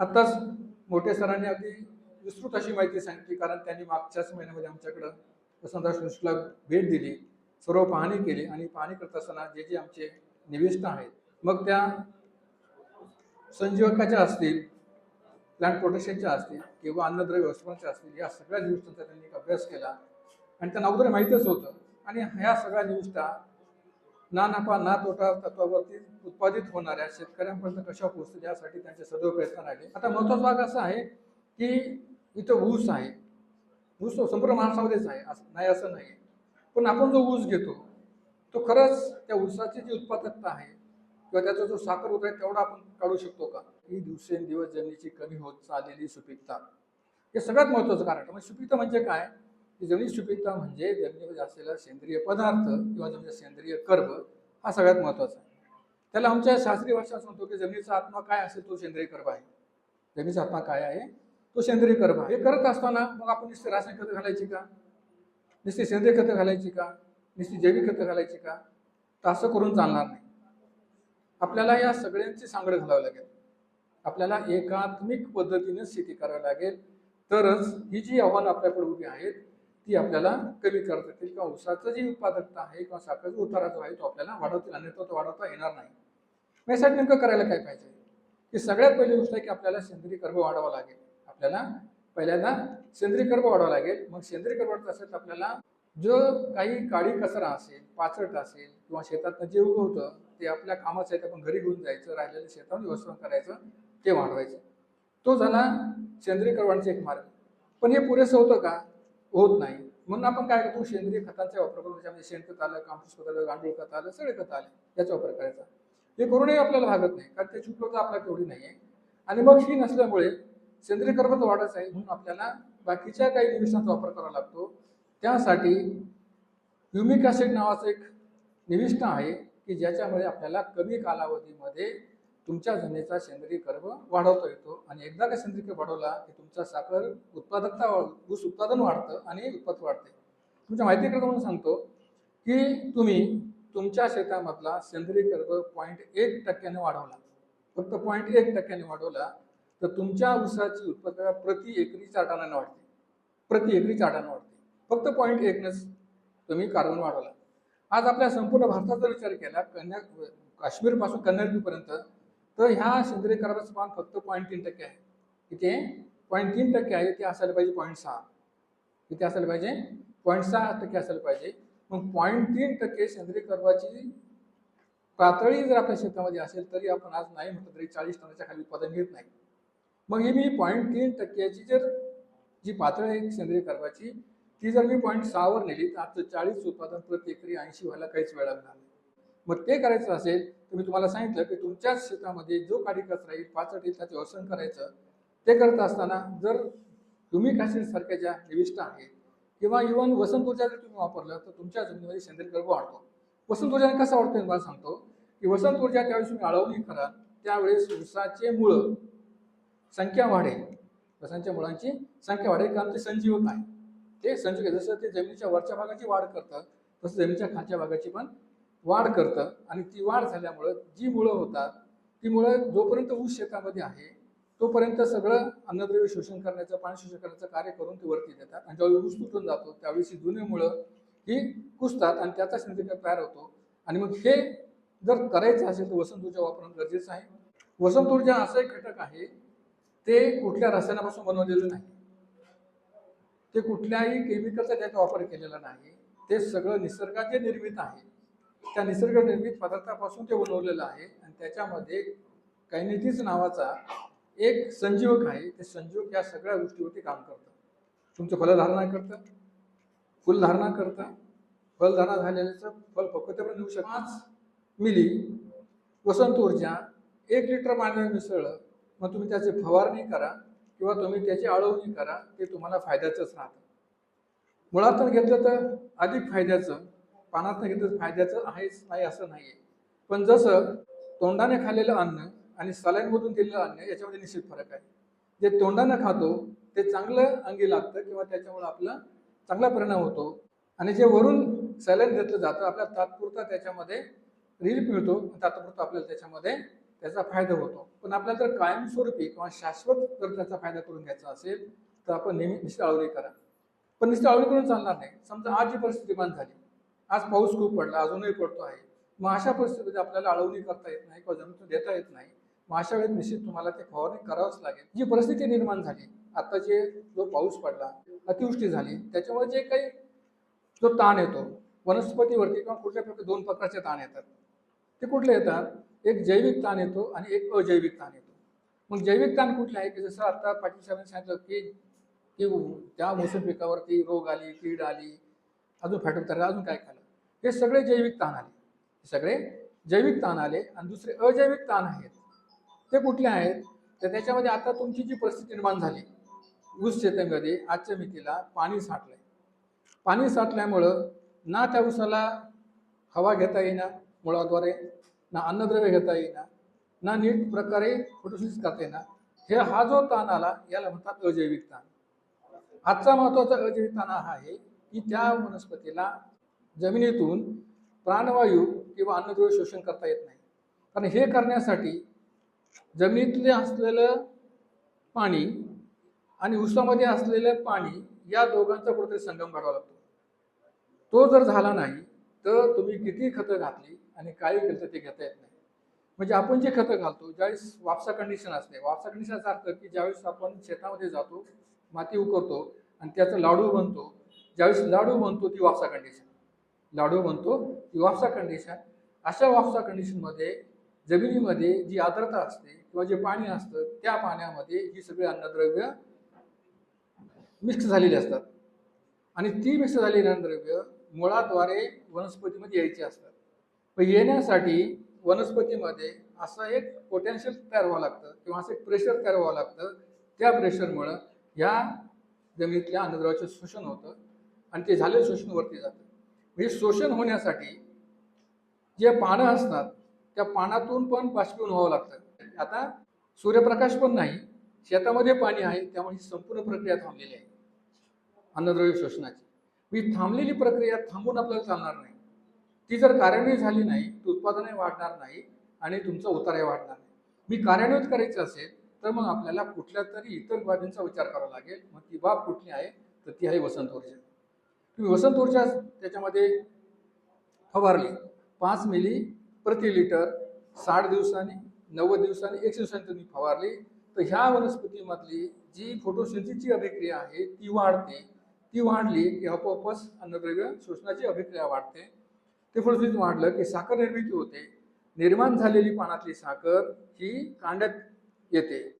आत्ताच मोठे सरांनी अगदी विस्तृत अशी माहिती सांगितली कारण त्यांनी मागच्याच महिन्यामध्ये आमच्याकडं वसंतराव संस्थेला भेट दिली सर्व पाहणी केली आणि पाहणी करत असताना जे जे आमचे निविष्ट आहेत मग त्या संजीवकाच्या असतील प्लांट प्रोटेक्शनच्या असतील किंवा अन्नद्रव्य व्यवस्थापनाच्या असतील या सगळ्या निविष्ठांचा त्यांनी अभ्यास केला. आणि त्यांना अगोदर माहीतच होतं. आणि ह्या सगळ्या निविष्ठा ना नफा ना तोटा तत्वावरती उत्पादित होणाऱ्या शेतकऱ्यांपर्यंत कशा पोहोचतील यासाठी त्यांचे सदैव प्रयत्न राहिले. आता महत्त्वाचा भाग असा आहे की इथं ऊस आहे. ऊस संपूर्ण महाराष्ट्रामध्येच आहे. असं नाही असं नाही. पण आपण जो ऊस घेतो तो खरंच त्या ऊसाची जी उत्पादकता आहे किंवा त्याचा जो साखर होत आहे तेवढा आपण काढू शकतो का? ही दिवसेंदिवस जमिनीची कमी होत चाललेली सुपीकता. हे सगळ्यात महत्त्वाचं कारण म्हणजे सुपीकता म्हणजे काय? की जमीन सुपीकता म्हणजे जमिनीमध्ये असलेला सेंद्रिय पदार्थ किंवा जमिनीचा सेंद्रिय कर्ब हा सगळ्यात महत्त्वाचा आहे. त्याला आमच्या शास्त्रीय भाषा म्हणतो की जमिनीचा आत्मा काय असेल तो सेंद्रिय कर्ब आहे. जमिनीचा आत्मा काय आहे? तो सेंद्रिय कर्ब आहे. हे करत असताना मग आपण नुसते रासायनिक खतं घालायची का? नुसती सेंद्रिय खतं घालायची का? नुसती जैविक खतं घालायची का? तर असं करून चालणार नाही. आपल्याला या सगळ्यांची सांगड घालावी लागेल. आपल्याला एकात्मिक पद्धतीने शेती करावी लागेल. तरच ही जी आव्हानं आपल्याकडे उभी आहेत ती आपल्याला कमी करता येतील किंवा ऊसाचं जी उत्पादकता आहे किंवा साखरेचा उतारा जो आहे तो आपल्याला वाढवतील. अन्यथा तो वाढवता येणार नाही. मग यासाठी नेमकं करायला काय पाहिजे? की सगळ्यात पहिली गोष्ट आहे की आपल्याला सेंद्रिय कर्ब वाढवावा लागेल. आपल्याला पहिल्यांदा सेंद्रिय कर्ब वाढवावं लागेल. मग सेंद्रिय कर्ब वाढत असेल तर आपल्याला जो काही काळी कचरा असेल पाचट असेल किंवा शेतातनं जे उगवतं ते आपल्या कामाचं आहे ते आपण घरी घेऊन जायचं राहिलेलं शेतावर व्यवस्थापन करायचं ते वाढवायचं. तो झाला सेंद्रिय करवांचा एक मार्ग. पण हे पुरेसं होतं का? होत नाही. म्हणून आपण काय करतो? सेंद्रिय खतांचा वापर करतो त्याच्यामध्ये शेणखत आलं कांपूस खत आलं गांडूळ खत आलं सगळे खत आले. याचा वापर करायचा. हे करूनही आपल्याला भागत नाही. कारण त्याची उपलब्धता आपल्याला तेवढी नाही आहे आणि मग ही नसल्यामुळे सेंद्रिय कर्मच तर आहे म्हणून आपल्याला बाकीच्या काही निविष्ठांचा वापर करावा लागतो. त्यासाठी ह्युमिक ॲसिड नावाचं एक निविष्ठ आहे की ज्याच्यामुळे आपल्याला कमी कालावधीमध्ये तुमच्या जमिनीचा सेंद्रिय कर्म वाढवता येतो. आणि एकदा का सेंद्रिय वाढवला की तुमचा साखर उत्पादकता ऊस उत्पादन वाढतं आणि उत्पादन वाढते. तुमच्या माहितीकरता म्हणून सांगतो की तुम्ही तुमच्या शेतामधला सेंद्रिय कर्ब पॉईंट एक टक्क्याने वाढवला. फक्त पॉईंट एक टक्क्याने वाढवला तर तुमच्या ऊसाची उत्पादकता प्रति एकरी चार टनाने वाढते. प्रति एकरी चार वाढते. फक्त पॉईंट एकनेच तुम्ही कार्बन वाढवला. आज आपल्या संपूर्ण भारताचा विचार केला कन्या काश्मीरपासून कन्याकुमारीपर्यंत तर ह्या सेंद्रिय कार्बनचं प्रमाण फक्त पॉईंट तीन टक्के आहे. इथे पॉईंट तीन टक्के आहे ते असायला पाहिजे पॉईंट सहा. इथे असायला पाहिजे पॉईंट सहा टक्के असायला पाहिजे. मग पॉईंट तीन टक्के सेंद्रिय कर्बाची पातळी जर आपल्या शेतामध्ये असेल तरी आपण आज नाही म्हटलं तरी चाळीस टनाच्या खाली उत्पादन घेत नाही. मग ही मी पॉईंट तीन टक्क्याची जर जी पातळी आहे सेंद्रिय कर्बाची ती जर मी पॉईंट सहावर नेली तर आता चाळीस उत्पादन प्रति एकरी ऐंशी व्हायला काहीच वेळ लागणार नाही. मग ते करायचं असेल तर मी तुम्हाला सांगितलं की तुमच्याच शेतामध्ये जो काही कचरा येईल पाचट येईल त्याचं व्यवस्थापन करायचं. ते करत असताना जर तुम्ही काशीसारख्या सारख्या ज्या निविष्ट आहेत किंवा इव्हन वसंत ऊर्जा जर तुम्ही वापरलं तर तुमच्या जमिनीमध्ये सेंद्रिय गर्भ वाढतो. वसंत ऊर्जाने कसा वाढतो मी मला सांगतो की वसंत ऊर्जा त्यावेळेस तुम्ही अळवणी कराल त्यावेळेस ऊसाचे मुळं संख्या वाढेल. वसांच्या मुळांची संख्या वाढेल कारण ते संजीवक आहे. ते संजीवक आहे. जसं ते जमिनीच्या वरच्या भागाची वाढ करतं तसं जमिनीच्या खालच्या भागाची पण वाढ करतं आणि ती वाढ झाल्यामुळं जी मुळं होतात ती मुळं जोपर्यंत ऊस शेतामध्ये आहे तोपर्यंत सगळं अन्नद्रव्य शोषण करण्याचं पाणी शोषण करण्याचं कार्य करून ते वरती देतात आणि ज्यावेळी ऊस तुटून जातो त्यावेळेस ही जुने मुळं ही कुसतात आणि त्याचा सेंद्रिय तयार होतो. आणि मग हे जर करायचं असेल तर वसंत ऊर्जा वापरणं गरजेचं आहे. वसंत ऊर्जा असं एक घटक आहे ते कुठल्या रसायनापासून बनवलेलं नाही. ते कुठल्याही केमिकलचा त्याचा वापर केलेला नाही. ते सगळं निसर्गाचे निर्मित आहे त्या निसर्गनिर्मित पदार्थापासून ते बनवलेलं आहे. आणि त्याच्यामध्ये कायनेटिस नावाचा एक संजीवक आहे. ते संजीवक या सगळ्या गोष्टीवरती काम करतं. तुमचं फलधारणा करतं. फुलधारणा करतं. फलधारणा झालेल्याचं फल पक्वतेपर्यंत नेऊ शकतं पाच मिली वसंत ऊर्जा एक लिटर पाण्यात मिसळलं मग तुम्ही त्याची फवारणी करा किंवा तुम्ही त्याची आळवणी करा ते तुम्हाला फायद्याचंच राहतं. मुळातून घेतलं तर अधिक फायद्याचं. पानातनं घेतलं फायद्याचं आहेच नाही असं नाही आहे पण जसं तोंडाने खाल्लेलं अन्न आणि सलाईनमधून दिलेलं अन्न याच्यामध्ये निश्चित फरक आहे. जे तोंडानं खातो ते चांगलं अंगी लागतं किंवा त्याच्यामुळे आपला चांगला परिणाम होतो. आणि जे वरून सलाईन घेतलं जातं आपल्याला तात्पुरता त्याच्यामध्ये रिलीफ मिळतो. तात्पुरता आपल्याला त्याच्यामध्ये त्याचा फायदा होतो. पण आपल्याला जर कायमस्वरूपी किंवा शाश्वत जर त्याचा फायदा करून घ्यायचा असेल तर आपण नेहमी निश्चित आळवणी करा. पण निश्चित आळवणी करून चालणार नाही. समजा आज जी परिस्थिती निर्माण झाली आज पाऊस खूप पडला अजूनही पडतो आहे. मग अशा परिस्थितीमध्ये आपल्याला अळवणी करता येत नाही किंवा जमिनीतून देता येत नाही. मग अशा वेळेस निश्चित तुम्हाला ते फवारणी करावंच लागेल. जी परिस्थिती निर्माण झाली आता जे जो पाऊस पडला अतिवृष्टी झाली त्याच्यामुळे जे काही जो ताण येतो वनस्पतीवरती किंवा कुठल्या प्रकारे दोन प्रकारचे ताण येतात. ते कुठले येतात? एक जैविक ताण येतो आणि एक अजैविक ताण येतो. मग जैविक ताण कुठले आहे? की जसं आता पाटील साहेबांनी सांगितलं की की त्या मोसम पिकावरती रोग आली कीड आली अजून फॅटोतर अजून काय खाल्लं हे सगळे जैविक ताण आले. सगळे जैविक ताण आले आणि दुसरे अजैविक ताण आहेत. ते कुठले आहेत? तर त्याच्यामध्ये आता तुमची जी परिस्थिती निर्माण झाली ऊस शेतामध्ये आजच्या मितीला पाणी साठलंय. पाणी साठल्यामुळं ना त्या ऊसाला हवा घेता येईना मुळाद्वारे ना अन्नद्रव्य घेता येईना ना नीट प्रकारे फोटोसिस करता येईना. हे हा जो ताण आला याला म्हणतात अजैविक ताण. आजचा महत्त्वाचा अजैविक ताण हा आहे की त्या वनस्पतीला जमिनीतून प्राणवायू किंवा अन्नद्रव्य शोषण करता येत नाही. कारण हे करण्यासाठी जमिनीतले असलेलं पाणी आणि उसामध्ये असलेलं पाणी या दोघांचा कुठेतरी संगम घडावा लागतो. तो जर झाला नाही तर तुम्ही किती खतं घातली आणि काय केलं तर ते घेता येत नाही. म्हणजे आपण जे खतं घालतो ज्यावेळेस वापसा कंडिशन असते वापसा कंडिशनचा अर्थ की ज्यावेळेस आपण शेतामध्ये जातो माती उकरतो आणि त्याचा लाडू बनतो ज्यावेळेस लाडू बनतो ती वापसा कंडिशन लाडू बनतो ती वाफसा कंडिशन अशा वाफसा कंडिशनमध्ये जमिनीमध्ये जी आर्द्रता असते किंवा जे पाणी असतं त्या पाण्यामध्ये ही सगळी अन्नद्रव्य मिक्स झालेली असतात. आणि ती मिक्स झालेली अन्नद्रव्य मुळाद्वारे वनस्पतीमध्ये यायची असतात. पण येण्यासाठी वनस्पतीमध्ये असं एक पोटेन्शियल तयार व्हावं लागतं किंवा असं एक प्रेशर तयार व्हावं लागतं. त्या प्रेशरमुळं ह्या जमिनीतल्या अन्नद्रव्याचं शोषण होतं आणि ते झालेलं शोषण वरती जातं. हे शोषण होण्यासाठी जे पानं असतात त्या पानातून पण बाष्पीभवन व्हावं लागतं. आता सूर्यप्रकाश पण नाही शेतामध्ये पाणी आहे त्यामुळे ही संपूर्ण प्रक्रिया थांबलेली आहे. अन्नद्रव्य शोषणाची. ही थांबलेली प्रक्रिया थांबून आपल्याला चालणार नाही. ती जर कार्यान्वित झाली नाही तर उत्पादनही वाढणार नाही आणि तुमचा उतारही वाढणार नाही. मी कार्यान्वित करायचं असेल तर मग आपल्याला कुठल्या तरी इतर बाबींचा विचार करावा लागेल. मग ती बाब कुठली आहे तर ती आहे वसंत ऊर्जा. तुम्ही वसंत ऊर्जा त्याच्यामध्ये फवारली. पाच मिली प्रति लिटर साठ दिवसांनी नव्वद दिवसांनी एकशे दिवसांनी तुम्ही फवारली. तर ह्या वनस्पतीमधली जी फोटोसिंथेसिसची अभिक्रिया आहे ती वाढते. ती वाढली की आपोआपच अन्नद्रव्य शोषणाची अभिक्रिया वाढते. ते फोटोसिंथेसिस वाढलं की साखर निर्मिती होते. निर्माण झालेली पानातली साखर ही कांड्यात येते.